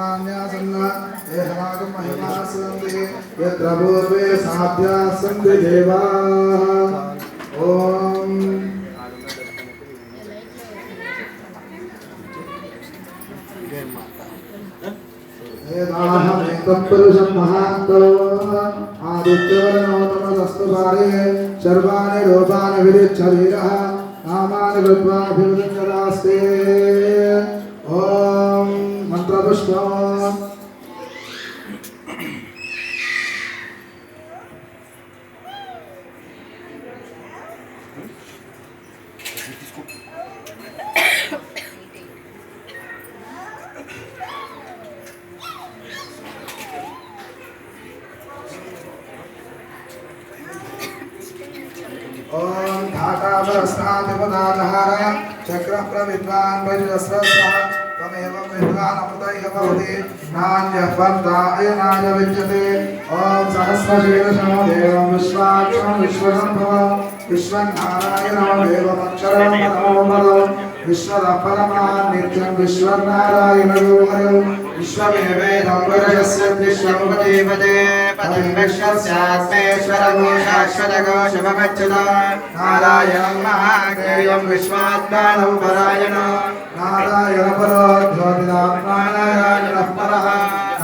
धर्माणि प्रथमान्यासन् ये समागं महिमा सन्ति यत्र पूर्वे साध्याः सन्ति देवाः ॐ वेदाहमेतं पुरुषं महान्तो आदित्यवर्णोतमसस्तु पारे सर्वाणि रूपाणि विरिच्छरीरः नामानि कृत्वाभिवृञ्जदास्ते ॐ God. ओम धाता वरस्तादिपदाधार चक्रप्रविद्वान् वज्रस्रः त्वमेवं विद्वान् अमृतैः भवति नान्यः पन्था अयनाय विद्यते ॐ सहस्रशीर्षं देवं विश्वाक्षं विश्वसम्भवं विश्वनारायणो देवमक्षरं परमो विश्वतः परमान् नित्यं विश्वनारायणयो हरौ विश्वमेवेदं वरस्य विश्वमुपदेवते पतिर्विश्वस्यात्मेश्वरघोषाश्वतघोषमच्युत नारायणं महाज्ञेयं विश्वात्मानं परायण नारायण परो ज्योतिरात्मा नारायणः परः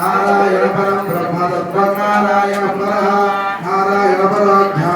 नारायण परं ब्रह्म तत्त्वनारायण परः नारायण परो ध्यानाध्यानं नारायण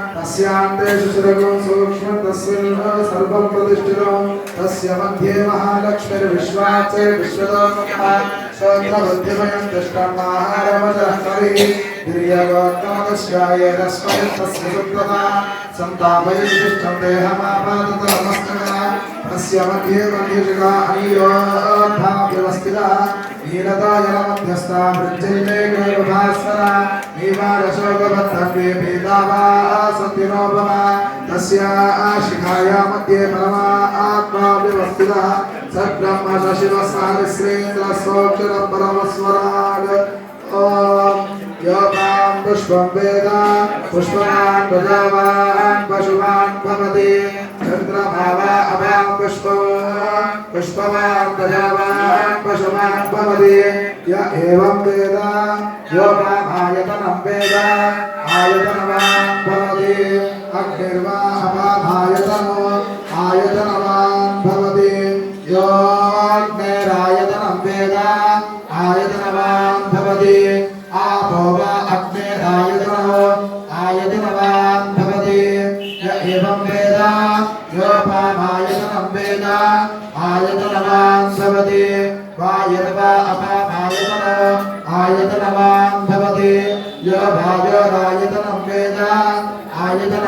भाते विश्वस्यायतनं महत् सतजगासिनाभिश्चिरं प्रत्यागसन्निभं तस्यान्तेषु शिरगं सूक्ष्मं तस्मिन् सर्वं प्रतिष्ठितं तस्य मध्ये महालक्ष्मीर्विश्वाचैर्विश्वतोमुखः श्रोत्रबुद्धिमयं दृष्टम् आहारमजः कविः गिर्यगोत्तमकस्याय तस्मै तस्य सुप्रभा सन्तापयिष्ठं देहमापादत नमस्कृता तस्य मध्ये मध्यजुगा अनियोद्धाव्यवस्थितः नीलतायनमध्यस्था मृत्युञ्जयेव भास्करा नीवारशोकबद्धव्ये भेदावा सत्यनोपमा तस्य शिखाया मध्ये परमा आत्मा व्यवस्थितः सद्ब्रह्म शशिवः सहस्रेन्द्रः सोऽक्षरः परमस्वराट् ॐ योगां पुष्पं वेद पुष्पवान् प्रजावान् पशुवान् भवति चन्द्रभावा अभां पुष्पो पुष्पवान् प्रजावान् पशुवान् भवति य एवं वेद योगामायतनं वेद आयतनवान् भवति अग्निर्वा अपामायतनो आयतनवान् भवति योऽग्निरायतनं वेद आयतनवान् भवति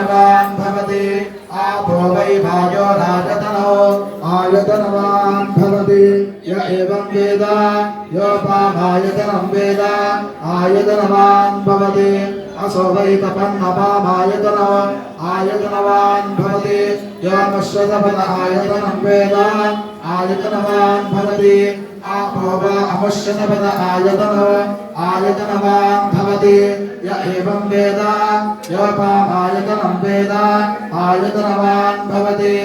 आयतनवान् भवति आपो वै भायोरायतनो आयतनवान् भवति य एवं वेद योपामायतनं वेद आयतनवान् भवति असो वै तपन्नपामायतनो आयतनवान् भवति योमश्वतपद आयतनं वेद आयतनवान् भवति वा अमुष्यतपद आयतनो, आयतनवान् भवति। य एवं वेद योपामायतनं वेद, आयतनवान् भवति।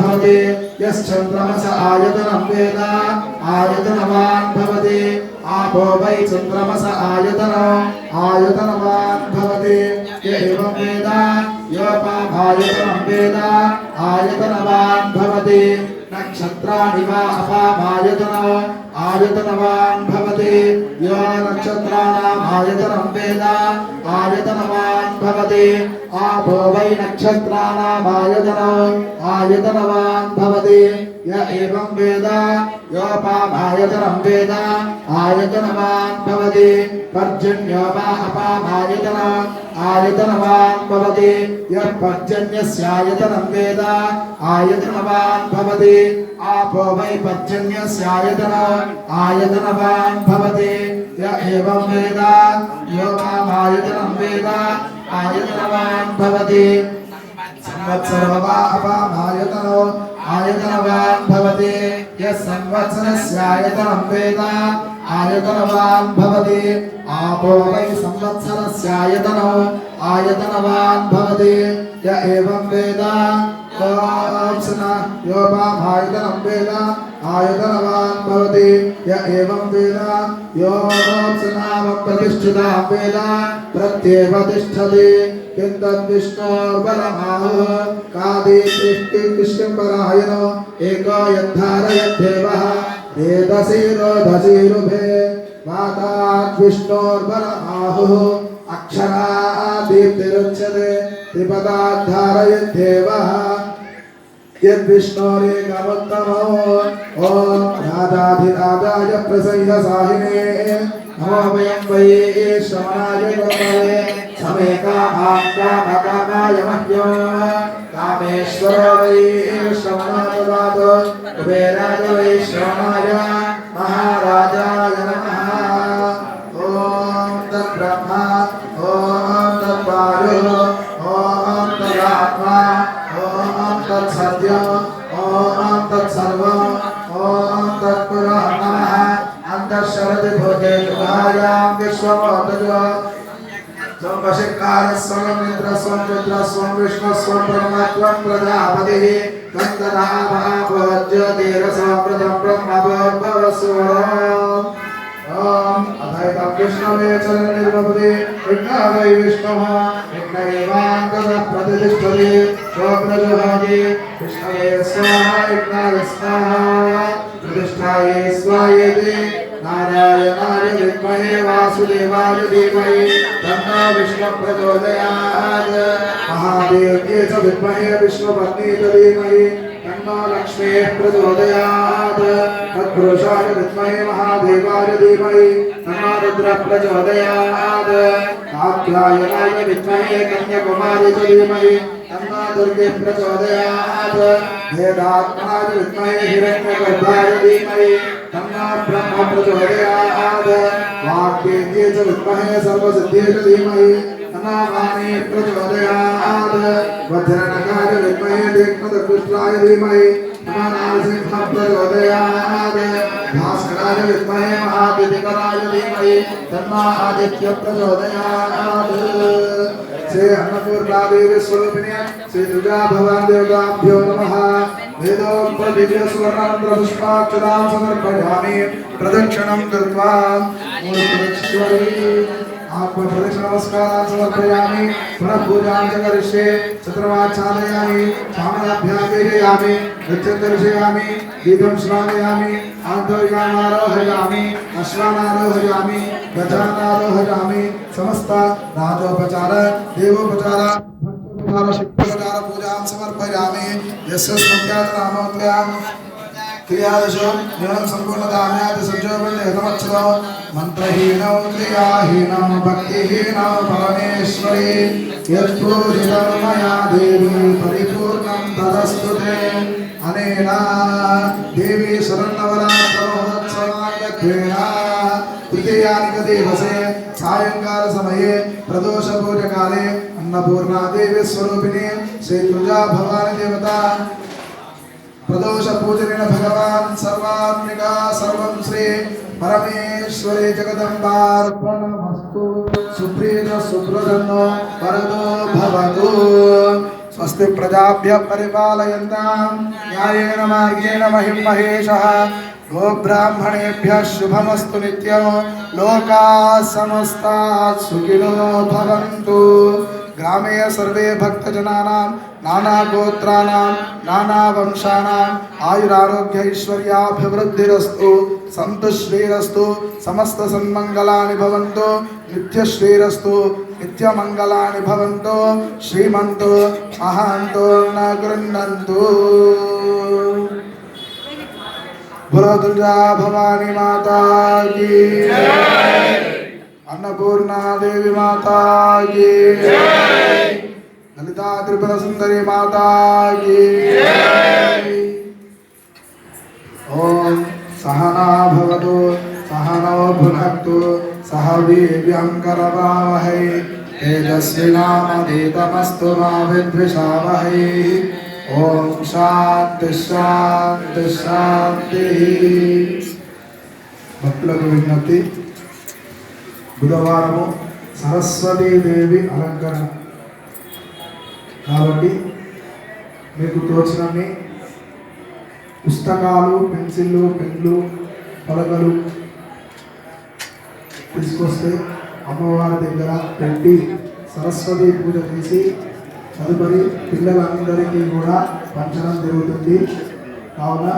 भवति। यश्चन्द्रमस आयतनं वेद, आयतनवान् आपो वै चन्द्रमस आयतनो, आयतनवान् य एवं वेद योपामायतनं वेद आयतनवान् भवति नक्षत्राणि वा अपामायतनो आयतनवान् भवति यो नक्षत्राणाम् आयतनं वेद आयतनवान् भवति आपो वै नक्षत्राणाम् आयतनो आयतनवान् भवति य एवं वेद योपामायतनं वेद आयतनवान् भवति पर्जन्योपा अपामायतन आयतनवान् भवति यः पर्जन्यस्यायतनं वेद आयतनवान् भवति आपो वै पर्जन्यस्यायतन आयतनवान् भवति य एवं वेद योपामायतनं वेद आयतनवान् भवति संवत्सरो वा अपामायतनो आयतनवान् भवति यः संवत्सरस्यायतनं वेद आयतनवान् भवति आपो वै संवत्सरस्यायतनो आयतनवान् भवति य एवं वेद योप्सना योपामायतनं वेद आयतनवान् भवति य एवं वेद योप्सनाम प्रतिष्ठिता वेद प्रत्येव तिष्ठति किन्तद्विष्णोर्बलमाहुः कादिष्टिष्टिपरायणो एको यद्धारयद्देवः वेदसी रोधसीरुभे वाताद्विष्णोर्बलमाहुः अक्षरादीप्तिरुच्यते त्रिपदाद्धारयद्देवः यद्विष्णोरे गवत्तमो। ॐ राधाधिराधाय प्रसन्न साहिने नमो वये श्रवणाय गोपये समेका मह्यो। कामेश्वरो वये श्रवणाय वातो कुबेराय वये श्रवणाय। महाराजाय नमः। अन्तःशरति भूते गुहायां विश्वमोदजो स्वं स्वं निद्रस्वं रुद्रस्वं विष्णुस्वं ब्रह्मत्वं प्रजापतिः तन्तरा महाभोज्योतिरसमृतं ब्रह्मभोद्भवस्वरम् ॐ अथैतं कृष्णवे चरणनिर्मपदे विघ्नावै विष्णुः विघ्नैवान्तरः प्रतिष्ठते स्वप्रजुहाये कृष्णये स्वाहा विघ्नाय स्वाहा प्रतिष्ठाये स्वायते नारायणाय विद्महे वासुदेवाय धीमहि तन्नो विष्णु प्रचोदयात् महादेव्ये च विद्महे विष्णुपत्नी च धीमहि तन्नो लक्ष्मीः प्रचोदयात्। तत्पुरुषाय विद्महे महादेवाय धीमहि तन्नो रुद्रः प्रचोदयात्। कात्यायनाय विद्महे कन्याकुमारी च धीमहि तन्नो दुर्गे प्रचोदयात्। वेदात्मनाय विद्महे हिरण्यगर्भाय धीमहि ब्रह्म प्रचोदयात् वाक्ये च विद्महे सर्वसिद्धेषु धीमहि तन्नामाने प्रचोदयात् वज्रणकाय विद्महे तीक्ष्णदकृष्टाय धीमहि हनुमानसिंह प्रचोदयात् भास्कराय विद्महे महादितिकराय धीमहि तन्नादित्य प्रचोदयात् श्री अन्नपूर्णादेवीस्वरूपिण्या श्रीदुर्गाभवान्देवताभ्यो नमः वेदोक्तदिव्यसुवर्णानन्द्रपुष्पाक्षतां समर्पयामि प्रदक्षिणं कृत्वा आत्मप्रतिष्ठनमस्कारान् समर्पयामि पुनः पूजां करिष्ये चक्रमाच्छादयामि पामनाभ्यावेशयामि नृत्यं दर्शयामि दीपं श्रावयामि, आन्तरिकानारोहयामि, अश्वानारोहयामि गजानारोहयामि समस्त नाथोपचार देवोपचार, भक्तोपचार, शिक्षोपचार, पूजां समर्पयामि। यस्य स्मृत्या नामोत्या క్రియాదశో నిరం సంపూర్ణతామ్యాది సంజోగంతో మంత్రహీనం క్రియాహీనం భక్తిహీనం పరమేశ్వరి. యత్పూజితం మయా దేవి పరిపూర్ణం తదస్తు అనేన దేవి శరణవరాత్రోత్సవాయత్వేన తృతీయానిక దివసే సాయంకాల సమయే ప్రదోష పూజకాలే అన్నపూర్ణాదేవి స్వరూపిణి శ్రీ తుజా భవాని దేవత. ప్రదోష పూజనైన భగవాన్ సర్వాత్మిక సర్వం శ్రీ పరమేశ్వరి జగదంబార్పణమస్తు. సుప్రీత సుబ్రహ్మణ్యో వరదో భవతు. స్వస్తి ప్రజాభ్య పరిపాలయంతాం. న్యాయేన మార్గేణ మహిం మహేషः గోబ్రాహ్మణేభ్య శుభమస్తు నిత్యం లోకా సమస్తా సుఖినో భవంతు. ग्रामे सर्वे भक्तजनानां नानागोत्राणां नानावंशानाम् आयुरारोग्य ऐश्वर्याभिवृद्धिरस्तु सन्तुश्रीरस्तु समस्तसन्मङ्गलानि भवन्तु नित्यश्रीरस्तु नित्यमङ्गलानि भवन्तु श्रीमन्तो महान्तो न गृह्णन्तु बोलो दुर्गा भवानी माता की अन्नपूर्णा देवी माता की ललिता त्रिपुर सुंदरी माता की ओम सहना भवतु सहनौ भुनक्तु सह वीर्यङ्करवावहै तेजस्विनामधीतमस्तु मा विद्विषावहै ॐ శాంతి శాంతి శాంతి భక్తులకు విజ్ఞప్తి బుధవారము సరస్వతీదేవి అలంకరణ. కాబట్టి మీకు తోచినన్ని పుస్తకాలు పెన్సిళ్ళు పెన్లు పలకలు తీసుకొస్తే అమ్మవారి దగ్గర పెట్టి సరస్వతి పూజ చేసి తదుపరి పిల్లలందరికీ కూడా పంచడం జరుగుతుంది. కావున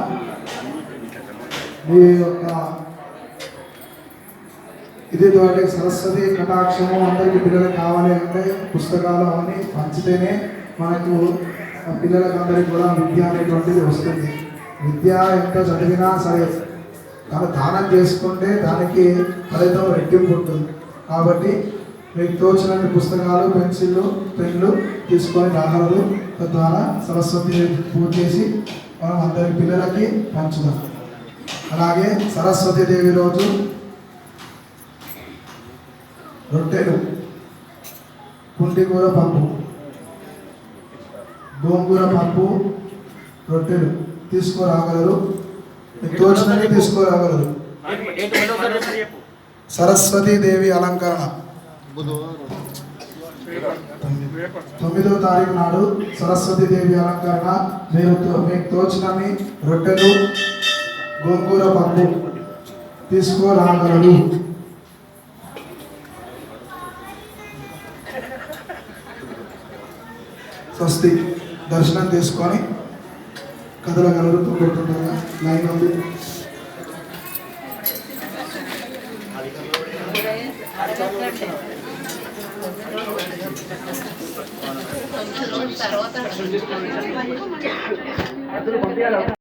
మీ యొక్క ఇది తోటి సరస్వతి కటాక్షము అందరికీ పిల్లలకు కావాలి అంటే పుస్తకాలు అవన్నీ పంచితేనే మనకు పిల్లలకు అందరికీ కూడా విద్య అనేటువంటిది వస్తుంది. విద్య ఎంత చదివినా సరే తను దానం చేసుకుంటే దానికి ఫలితం రెట్టింపు ఉంటుంది. కాబట్టి మీకు తోచినన్ని పుస్తకాలు పెన్సిళ్ళు పెన్లు తీసుకొని రాగలరు తద్వారా సరస్వతి పూజ చేసి మనం అందరి పిల్లలకి పంచుదాం. అలాగే సరస్వతి దేవి రోజు రొట్టెలు. కుంటికూర పప్పు. గోంగూర పప్పు రొట్టెలు. తీసుకురాగలరు. తోచినవి తీసుకురాగలరు. సరస్వతి దేవి అలంకరణ. తొమ్మిదో తారీఖు నాడు సరస్వతి దేవి అలంకరణ. మీరు మీకు తోచినవి రొట్టెలు గోంగూర పప్పు తీసుకురాగలరు. స్వస్తి దర్శనం చేసుకొని కదలగలరు తొక్కుతుండగా లైన్ ఉంది. తర్వాత